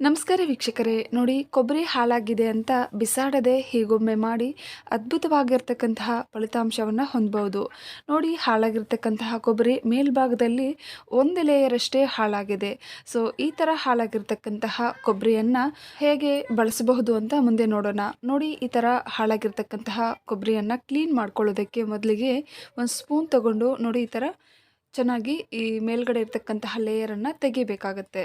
ನಮಸ್ಕಾರ ವೀಕ್ಷಕರೇ, ನೋಡಿ ಕೊಬ್ಬರಿ ಹಾಳಾಗಿದೆ ಅಂತ ಬಿಸಾಡದೆ ಹೀಗೊಮ್ಮೆ ಮಾಡಿ ಅದ್ಭುತವಾಗಿರ್ತಕ್ಕಂತಹ ಫಲಿತಾಂಶವನ್ನು ಹೊಂದಬಹುದು ನೋಡಿ ಹಾಳಾಗಿರ್ತಕ್ಕಂತಹ ಕೊಬ್ಬರಿ ಮೇಲ್ಭಾಗದಲ್ಲಿ ಒಂದು ಲೇಯರಷ್ಟೇ ಹಾಳಾಗಿದೆ. ಸೊ ಈ ಥರ ಹಾಳಾಗಿರ್ತಕ್ಕಂತಹ ಕೊಬ್ಬರಿಯನ್ನು ಹೇಗೆ ಬಳಸಬಹುದು ಅಂತ ಮುಂದೆ ನೋಡೋಣ. ನೋಡಿ ಈ ಥರ ಹಾಳಾಗಿರ್ತಕ್ಕಂತಹ ಕೊಬ್ಬರಿಯನ್ನು ಕ್ಲೀನ್ ಮಾಡ್ಕೊಳ್ಳೋದಕ್ಕೆ ಮೊದಲಿಗೆ ಒಂದು ಸ್ಪೂನ್ ತಗೊಂಡು ನೋಡಿ ಈ ಥರ ಚೆನ್ನಾಗಿ ಈ ಮೇಲ್ಗಡೆ ಇರ್ತಕ್ಕಂತಹ ಲೇಯರನ್ನು ತೆಗಿಬೇಕಾಗತ್ತೆ.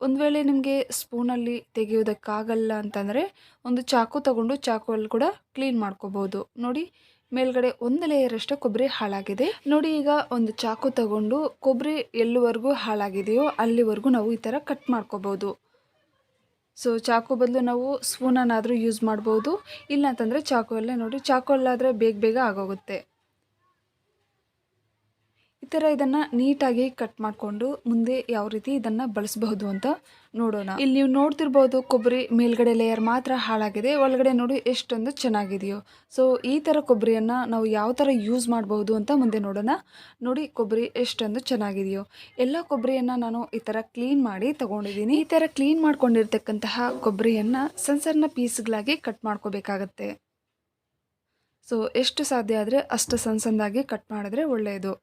ಒಂದು ವೇಳೆ ನಿಮಗೆ ಸ್ಪೂನಲ್ಲಿ ತೆಗೆಯೋದಕ್ಕಾಗಲ್ಲ ಅಂತಂದರೆ ಒಂದು ಚಾಕು ತಗೊಂಡು ಚಾಕುವಲ್ಲಿ ಕೂಡ ಕ್ಲೀನ್ ಮಾಡ್ಕೋಬೋದು. ನೋಡಿ, ಮೇಲ್ಗಡೆ ಒಂದು ಲೇಯರಷ್ಟು ಕೊಬ್ಬರಿ ಹಾಳಾಗಿದೆ. ನೋಡಿ, ಈಗ ಒಂದು ಚಾಕು ತಗೊಂಡು ಕೊಬ್ಬರಿ ಎಲ್ಲಿವರೆಗೂ ಹಾಳಾಗಿದೆಯೋ ಅಲ್ಲಿವರೆಗೂ ನಾವು ಈ ಥರ ಕಟ್ ಮಾಡ್ಕೋಬೋದು. ಸೊ ಚಾಕು ಬದಲು ನಾವು ಸ್ಪೂನನ್ನಾದರೂ ಯೂಸ್ ಮಾಡ್ಬೋದು. ಇಲ್ಲ ಅಂತಂದರೆ ಚಾಕುವಲ್ಲೇ ನೋಡಿ ಚಾಕುವಲ್ಲಾದರೆ ಬೇಗ ಬೇಗ ಆಗೋಗುತ್ತೆ. ಈ ಥರ ಇದನ್ನು ನೀಟಾಗಿ ಕಟ್ ಮಾಡಿಕೊಂಡು ಮುಂದೆ ಯಾವ ರೀತಿ ಇದನ್ನು ಬಳಸಬಹುದು ಅಂತ ನೋಡೋಣ. ಇಲ್ಲಿ ನೀವು ನೋಡ್ತಿರ್ಬೋದು ಕೊಬ್ಬರಿ ಮೇಲ್ಗಡೆ ಲೇಯರ್ ಮಾತ್ರ ಹಾಳಾಗಿದೆ. ಒಳಗಡೆ ನೋಡಿ ಎಷ್ಟೊಂದು ಚೆನ್ನಾಗಿದೆಯೋ. ಸೊ ಈ ಥರ ಕೊಬ್ಬರಿಯನ್ನು ನಾವು ಯಾವ ಥರ ಯೂಸ್ ಮಾಡಬಹುದು ಅಂತ ಮುಂದೆ ನೋಡೋಣ. ನೋಡಿ ಕೊಬ್ಬರಿ ಎಷ್ಟೊಂದು ಚೆನ್ನಾಗಿದೆಯೋ. ಎಲ್ಲ ಕೊಬ್ಬರಿಯನ್ನು ನಾನು ಈ ಥರ ಕ್ಲೀನ್ ಮಾಡಿ ತಗೊಂಡಿದ್ದೀನಿ. ಈ ಥರ ಕ್ಲೀನ್ ಮಾಡ್ಕೊಂಡಿರ್ತಕ್ಕಂತಹ ಕೊಬ್ಬರಿಯನ್ನು ಸಣ್ಣ ಸಣ್ಣ ಪೀಸ್ಗಳಾಗಿ ಕಟ್ ಮಾಡ್ಕೋಬೇಕಾಗತ್ತೆ. ಸೊ ಎಷ್ಟು ಸಾಧ್ಯ ಆದರೆ ಅಷ್ಟು ಸಣ್ಣ ಸಣ್ಣದಾಗಿ ಕಟ್ ಮಾಡಿದ್ರೆ ಒಳ್ಳೆಯದು.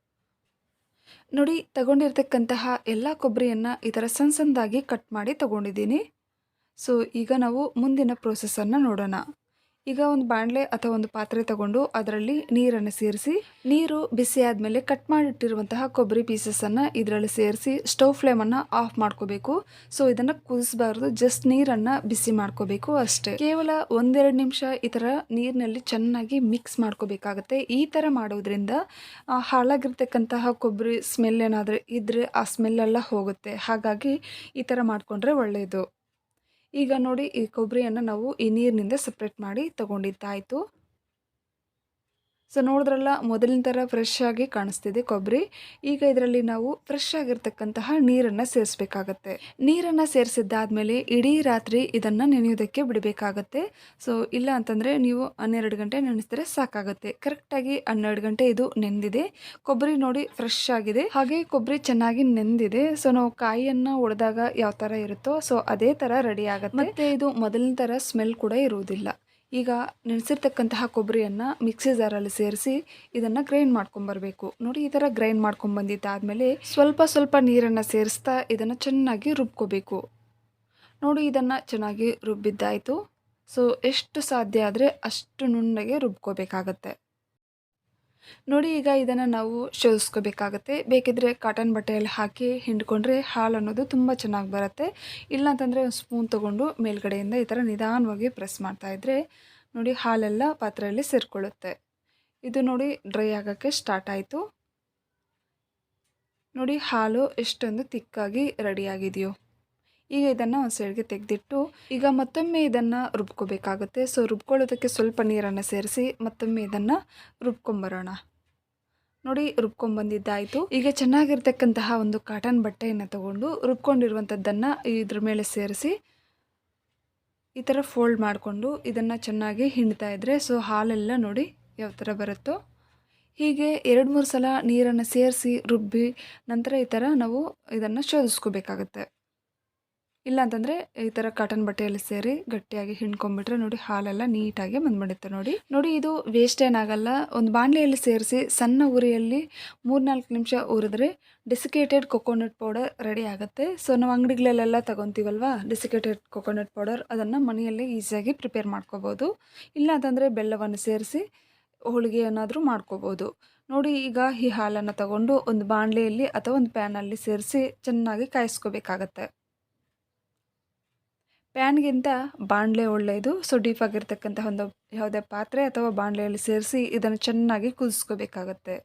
ನೋಡಿ, ತಗೊಂಡಿರ್ತಕ್ಕಂತಹ ಎಲ್ಲ ಕೊಬ್ಬರಿಯನ್ನು ಈ ಥರ ಸಣ್ಣ ಸಣ್ಣದಾಗಿ ಕಟ್ ಮಾಡಿ ತಗೊಂಡಿದ್ದೀನಿ. ಸೊ ಈಗ ನಾವು ಮುಂದಿನ ಪ್ರೋಸೆಸ್ಸನ್ನು ನೋಡೋಣ. ಈಗ ಒಂದು ಬಾಣಲೆ ಅಥವಾ ಒಂದು ಪಾತ್ರೆ ತಗೊಂಡು ಅದರಲ್ಲಿ ನೀರನ್ನು ಸೇರಿಸಿ, ನೀರು ಬಿಸಿ ಆದಮೇಲೆ ಕಟ್ ಮಾಡಿಟ್ಟಿರುವಂತಹ ಕೊಬ್ಬರಿ ಪೀಸಸನ್ನು ಇದರಲ್ಲಿ ಸೇರಿಸಿ ಸ್ಟವ್ ಫ್ಲೇಮನ್ನು ಆಫ್ ಮಾಡ್ಕೋಬೇಕು. ಸೊ ಇದನ್ನು ಕುದಿಸಬಾರ್ದು ಜಸ್ಟ್ ನೀರನ್ನು ಬಿಸಿ ಮಾಡ್ಕೋಬೇಕು ಅಷ್ಟೇ. ಕೇವಲ ಒಂದೆರಡು ನಿಮಿಷ ಈ ಥರ ನೀರಿನಲ್ಲಿ ಚೆನ್ನಾಗಿ ಮಿಕ್ಸ್ ಮಾಡ್ಕೋಬೇಕಾಗತ್ತೆ. ಈ ಥರ ಮಾಡೋದ್ರಿಂದ ಹಾಳಾಗಿರ್ತಕ್ಕಂತಹ ಕೊಬ್ಬರಿ ಸ್ಮೆಲ್ ಏನಾದರೂ ಇದ್ದರೆ ಆ ಸ್ಮೆಲ್ಲೆಲ್ಲ ಹೋಗುತ್ತೆ. ಹಾಗಾಗಿ ಈ ಥರ ಮಾಡಿಕೊಂಡ್ರೆ ಒಳ್ಳೆಯದು ಈಗ ನೋಡಿ ಈ ಕೊಬ್ಬರಿಯನ್ನು ನಾವು ಈ ನೀರಿನಿಂದ ಸಪ್ರೇಟ್ ಮಾಡಿ ತಗೊಂಡಿದ್ದಾಯಿತು. ಸೊ ನೋಡಿದ್ರಲ್ಲ, ಮೊದಲಿನ ಥರ ಫ್ರೆಶ್ ಆಗಿ ಕಾಣಿಸ್ತಿದೆ ಕೊಬ್ಬರಿ. ಈಗ ಇದರಲ್ಲಿ ನಾವು ಫ್ರೆಶ್ ಆಗಿರ್ತಕ್ಕಂತಹ ನೀರನ್ನು ಸೇರಿಸ್ಬೇಕಾಗತ್ತೆ. ನೀರನ್ನು ಸೇರಿಸಿದ್ದಾದಮೇಲೆ ಇಡೀ ರಾತ್ರಿ ಇದನ್ನು ನೆನೆಯೋದಕ್ಕೆ ಬಿಡಬೇಕಾಗತ್ತೆ. ಸೊ ಇಲ್ಲ ಅಂತಂದರೆ ನೀವು ಹನ್ನೆರಡು ಗಂಟೆ ನೆನೆಸಿದ್ರೆ ಸಾಕಾಗುತ್ತೆ. ಕರೆಕ್ಟಾಗಿ ಹನ್ನೆರಡು ಗಂಟೆ ಇದು ನೆಂದಿದೆ. ಕೊಬ್ಬರಿ ನೋಡಿ ಫ್ರೆಶ್ ಆಗಿದೆ. ಹಾಗೆ ಕೊಬ್ಬರಿ ಚೆನ್ನಾಗಿ ನೆಂದಿದೆ. ಸೊ ನಾವು ಕಾಯಿಯನ್ನು ಒಡೆದಾಗ ಯಾವ ಥರ ಇರುತ್ತೋ ಸೊ ಅದೇ ಥರ ರೆಡಿ ಆಗುತ್ತೆ. ಮತ್ತು ಇದು ಮೊದಲಿನ ಥರ ಸ್ಮೆಲ್ ಕೂಡ ಇರುವುದಿಲ್ಲ. ಈಗ ನೆನೆಸಿರ್ತಕ್ಕಂತಹ ಕೊಬ್ಬರಿಯನ್ನು ಮಿಕ್ಸಿ ಜಾರಲ್ಲಿ ಸೇರಿಸಿ ಇದನ್ನು ಗ್ರೈಂಡ್ ಮಾಡ್ಕೊಂಬರಬೇಕು ನೋಡಿ ಈ ಥರ ಗ್ರೈಂಡ್ ಮಾಡ್ಕೊಂಬಂದಿದ್ದಾದಮೇಲೆ ಸ್ವಲ್ಪ ಸ್ವಲ್ಪ ನೀರನ್ನು ಸೇರಿಸ್ತಾ ಇದನ್ನು ಚೆನ್ನಾಗಿ ರುಬ್ಕೋಬೇಕು. ನೋಡಿ ಇದನ್ನು ಚೆನ್ನಾಗಿ ರುಬ್ಬಿದ್ದಾಯಿತು. ಸೊ ಎಷ್ಟು ಸಾಧ್ಯ ಆದರೆ ಅಷ್ಟು ನುಣ್ಣಗೆ ರುಬ್ಕೋಬೇಕಾಗತ್ತೆ. ನೋಡಿ, ಈಗ ಇದನ್ನು ನಾವು ಶೋಧಿಸ್ಕೋಬೇಕಾಗತ್ತೆ ಬೇಕಿದ್ರೆ ಕಾಟನ್ ಬಟ್ಟೆಯಲ್ಲಿ ಹಾಕಿ ಹಿಂಡ್ಕೊಂಡ್ರೆ ಹಾಲು ಅನ್ನೋದು ತುಂಬ ಚೆನ್ನಾಗಿ ಬರುತ್ತೆ. ಇಲ್ಲ ಅಂತಂದರೆ ಒಂದು ಸ್ಪೂನ್ ತೊಗೊಂಡು ಮೇಲ್ಗಡೆಯಿಂದ ಈ ಥರ ನಿಧಾನವಾಗಿ ಪ್ರೆಸ್ ಮಾಡ್ತಾಯಿದ್ರೆ ನೋಡಿ, ಹಾಲೆಲ್ಲ ಪಾತ್ರೆಯಲ್ಲಿ ಸೇರಿಕೊಳ್ಳುತ್ತೆ. ಇದು ನೋಡಿ ಡ್ರೈ ಆಗೋಕ್ಕೆ ಸ್ಟಾರ್ಟ್ ಆಯಿತು. ನೋಡಿ, ಹಾಲು ಎಷ್ಟೊಂದು ತಿಕ್ಕಾಗಿ ರೆಡಿಯಾಗಿದೆಯೋ ಈಗ ಇದನ್ನು ಒಂದು ಸೈಡ್ಗೆ ತೆಗೆದಿಟ್ಟು ಈಗ ಮತ್ತೊಮ್ಮೆ ಇದನ್ನು ರುಬ್ಕೋಬೇಕಾಗುತ್ತೆ. ಸೊ ರುಬ್ಕೊಳ್ಳೋದಕ್ಕೆ ಸ್ವಲ್ಪ ನೀರನ್ನು ಸೇರಿಸಿ ಮತ್ತೊಮ್ಮೆ ಇದನ್ನು ರುಬ್ಕೊಂಬರೋಣ. ನೋಡಿ, ರುಬ್ಕೊಂಬಂದಿದ್ದಾಯಿತು. ಈಗ ಚೆನ್ನಾಗಿರ್ತಕ್ಕಂತಹ ಒಂದು ಕಾಟನ್ ಬಟ್ಟೆಯನ್ನು ತಗೊಂಡು ರುಬ್ಕೊಂಡಿರುವಂಥದ್ದನ್ನು ಇದ್ರ ಮೇಲೆ ಸೇರಿಸಿ ಈ ಥರ ಫೋಲ್ಡ್ ಮಾಡಿಕೊಂಡು ಇದನ್ನು ಚೆನ್ನಾಗಿ ಹಿಂಡ್ತಾ ಇದ್ದರೆ ಸೊ ಹಾಲೆಲ್ಲ ನೋಡಿ ಯಾವ ಥರ ಬರುತ್ತೋ. ಹೀಗೆ ಎರಡು ಮೂರು ಸಲ ನೀರನ್ನು ಸೇರಿಸಿ ರುಬ್ಬಿ ನಂತರ ಈ ಥರ ನಾವು ಇದನ್ನು ಶೋಧಿಸ್ಕೋಬೇಕಾಗತ್ತೆ. ಇಲ್ಲ ಅಂತಂದರೆ ಈ ಥರ ಕಾಟನ್ ಬಟ್ಟೆಯಲ್ಲಿ ಸೇರಿ ಗಟ್ಟಿಯಾಗಿ ಹಿಂಡ್ಕೊಂಡ್ಬಿಟ್ರೆ ನೋಡಿ ಹಾಲೆಲ್ಲ ನೀಟಾಗಿ ಬಂದ್ಬಿಡುತ್ತೆ ನೋಡಿ. ನೋಡಿ ಇದು ವೇಸ್ಟ್ ಏನಾಗಲ್ಲ. ಒಂದು ಬಾಣಲೆಯಲ್ಲಿ ಸೇರಿಸಿ ಸಣ್ಣ ಉರಿಯಲ್ಲಿ ಮೂರ್ನಾಲ್ಕು ನಿಮಿಷ ಉರಿದ್ರೆ ಡಿಸಿಕೇಟೆಡ್ ಕೊಕೊನಟ್ ಪೌಡರ್ ರೆಡಿ ಆಗುತ್ತೆ. ಸೊ ನಾವು ಅಂಗಡಿಗಳಲ್ಲೆಲ್ಲ ತಗೊತೀವಲ್ವಾ? ಡಿಸಿಕೇಟೆಡ್ ಕೊಕೊನಟ್ ಪೌಡರ್ ಅದನ್ನು ಮನೆಯಲ್ಲೇ ಈಸಿಯಾಗಿ ಪ್ರಿಪೇರ್ ಮಾಡ್ಕೋಬೋದು. ಇಲ್ಲ ಅಂತಂದರೆ ಬೆಲ್ಲವನ್ನು ಸೇರಿಸಿ ಹೋಳಿಗೆ ಏನಾದರೂ ಮಾಡ್ಕೋಬೋದು. ನೋಡಿ ಈಗ ಈ ಹಾಲನ್ನು ತಗೊಂಡು ಒಂದು ಬಾಣಲೆಯಲ್ಲಿ ಅಥವಾ ಒಂದು ಪ್ಯಾನಲ್ಲಿ ಸೇರಿಸಿ ಚೆನ್ನಾಗಿ ಕಾಯಿಸ್ಕೋಬೇಕಾಗತ್ತೆ. ಪ್ಯಾನ್ಗಿಂತ ಬಾಣಲೆ ಒಳ್ಳೆಯದು ಸೊ ಡೀಪ್ ಆಗಿರ್ತಕ್ಕಂಥ ಒಂದು ಯಾವುದೇ ಪಾತ್ರೆ ಅಥವಾ ಬಾಣಲೆಯಲ್ಲಿ ಸೇರಿಸಿ ಇದನ್ನು ಚೆನ್ನಾಗಿ ಕುದಿಸ್ಕೋಬೇಕಾಗತ್ತೆ.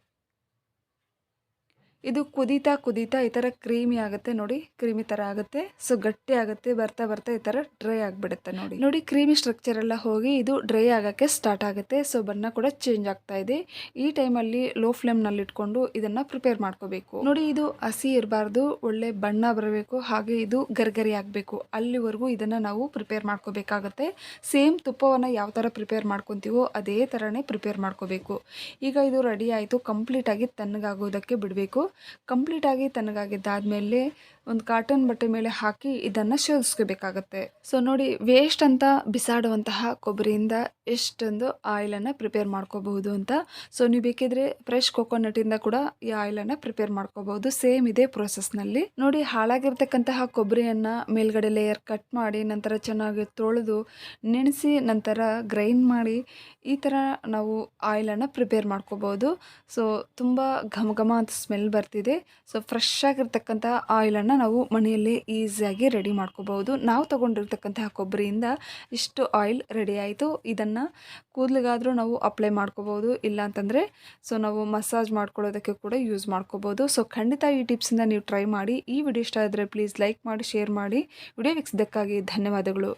ಇದು ಕುದೀತಾ ಕುದೀತಾ ಈ ಥರ ಕ್ರೀಮಿ ಆಗುತ್ತೆ ನೋಡಿ, ಕ್ರೀಮಿ ಥರ ಆಗುತ್ತೆ. ಸೊ ಗಟ್ಟಿ ಆಗುತ್ತೆ, ಬರ್ತಾ ಬರ್ತಾ ಈ ಥರ ಡ್ರೈ ಆಗಿಬಿಡುತ್ತೆ ನೋಡಿ. ನೋಡಿ, ಕ್ರೀಮಿ ಸ್ಟ್ರಕ್ಚರ್ ಎಲ್ಲ ಹೋಗಿ ಇದು ಡ್ರೈ ಆಗೋಕ್ಕೆ ಸ್ಟಾರ್ಟ್ ಆಗುತ್ತೆ. ಸೊ ಬಣ್ಣ ಕೂಡ ಚೇಂಜ್ ಆಗ್ತಾ ಇದೆ. ಈ ಟೈಮಲ್ಲಿ ಲೋ ಫ್ಲೇಮ್ನಲ್ಲಿ ಇಟ್ಕೊಂಡು ಇದನ್ನು ಪ್ರಿಪೇರ್ ಮಾಡ್ಕೋಬೇಕು. ನೋಡಿ, ಇದು ಹಸಿ ಇರಬಾರ್ದು, ಒಳ್ಳೆ ಬಣ್ಣ ಬರಬೇಕು, ಹಾಗೆ ಇದು ಗರ್ಗರಿ ಆಗಬೇಕು. ಅಲ್ಲಿವರೆಗೂ ಇದನ್ನು ನಾವು ಪ್ರಿಪೇರ್ ಮಾಡ್ಕೋಬೇಕಾಗತ್ತೆ. ಸೇಮ್ ತುಪ್ಪವನ್ನು ಯಾವ ಥರ ಪ್ರಿಪೇರ್ ಮಾಡ್ಕೊತೀವೋ ಅದೇ ಥರನೇ ಪ್ರಿಪೇರ್ ಮಾಡ್ಕೋಬೇಕು. ಈಗ ಇದು ರೆಡಿ ಆಯಿತು ಕಂಪ್ಲೀಟಾಗಿ ತಣ್ಣಗಾಗೋದಕ್ಕೆ ಬಿಡಬೇಕು. ಕಂಪ್ಲೀಟಾಗಿ ತಣ್ಣಗಾಗಿದ್ದಾದಮೇಲೆ ಒಂದು ಕಾಟನ್ ಬಟ್ಟೆ ಮೇಲೆ ಹಾಕಿ ಇದನ್ನು ಶೋಧಿಸ್ಕೋಬೇಕಾಗತ್ತೆ ಸೊ ನೋಡಿ ವೇಸ್ಟ್ ಅಂತ ಬಿಸಾಡುವಂತಹ ಕೊಬ್ಬರಿಯಿಂದ ಎಷ್ಟೊಂದು ಆಯಿಲನ್ನು ಪ್ರಿಪೇರ್ ಮಾಡ್ಕೋಬಹುದು ಅಂತ. ಸೊ ನೀವು ಬೇಕಿದ್ರೆ ಫ್ರೆಶ್ ಕೊಕೊನಟಿಂದ ಕೂಡ ಈ ಆಯಿಲನ್ನು ಪ್ರಿಪೇರ್ ಮಾಡ್ಕೋಬಹುದು. ಸೇಮ್ ಇದೇ ಪ್ರೊಸೆಸ್ನಲ್ಲಿ ನೋಡಿ, ಹಾಳಾಗಿರ್ತಕ್ಕಂತಹ ಕೊಬ್ಬರಿಯನ್ನು ಮೇಲ್ಗಡೆ ಲೇಯರ್ ಕಟ್ ಮಾಡಿ, ನಂತರ ಚೆನ್ನಾಗಿ ತೊಳೆದು, ನೆನೆಸಿ, ನಂತರ ಗ್ರೈಂಡ್ ಮಾಡಿ, ಈ ಥರ ನಾವು ಆಯಿಲನ್ನು ಪ್ರಿಪೇರ್ ಮಾಡ್ಕೋಬಹುದು. ಸೊ ತುಂಬ ಘಮ ಘಮ ಅಂತ ಸ್ಮೆಲ್ ಬರ್ತಿದೆ. ಸೊ ಫ್ರೆಶ್ ಆಗಿರ್ತಕ್ಕಂತಹ ಆಯಿಲನ್ನು ನಾವು ಮನೆಯಲ್ಲಿ ಈಸಿಯಾಗಿ ರೆಡಿ ಮಾಡ್ಕೋಬಹುದು. ನಾವು ತಗೊಂಡಿರ್ತಕ್ಕಂತಹ ಕೊಬ್ಬರಿಯಿಂದ ಇಷ್ಟು ಆಯಿಲ್ ರೆಡಿ ಆಯಿತು. ಇದನ್ನು ಕೂದಲಿಗಾದರೂ ನಾವು ಅಪ್ಲೈ ಮಾಡ್ಕೋಬೋದು ಇಲ್ಲ ಅಂತಂದರೆ, ಸೊ ನಾವು ಮಸಾಜ್ ಮಾಡ್ಕೊಳ್ಳೋದಕ್ಕೆ ಕೂಡ ಯೂಸ್ ಮಾಡ್ಕೋಬೋದು ಸೊ ಖಂಡಿತ ಈ ಟಿಪ್ಸಿಂದ ನೀವು ಟ್ರೈ ಮಾಡಿ. ಈ ವಿಡಿಯೋ ಇಷ್ಟ ಆದರೆ ಪ್ಲೀಸ್ ಲೈಕ್ ಮಾಡಿ ಶೇರ್ ಮಾಡಿ. ವಿಡಿಯೋ ವೀಕ್ಷಿಸೋದಕ್ಕಾಗಿ ಧನ್ಯವಾದಗಳು.